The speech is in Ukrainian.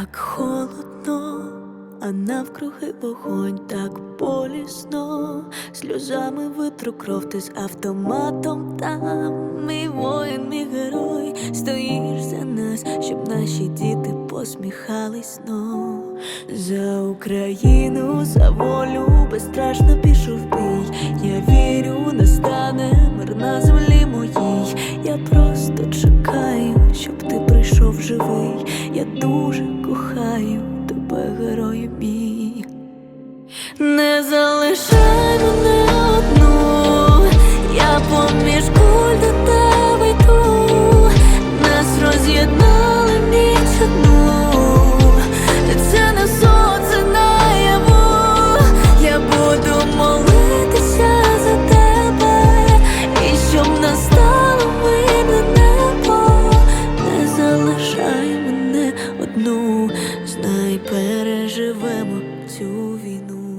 Так холодно, а навкруги вогонь так болісно, сльозами витру кров ти з автоматом там. Мій воїн, мій герой, стоїш за нас, щоб наші діти посміхались знов. За Україну, за волю, безстрашно пішов бій. Я вірю, настане мир на землі моїй. Я просто чекаю, щоб ти прийшов живий. Я дуже кохаю тебе, герою мій. Не залишай мене одну, я поміж куль до тебе йду, нас роз'єднали одну, знай, переживемо цю війну.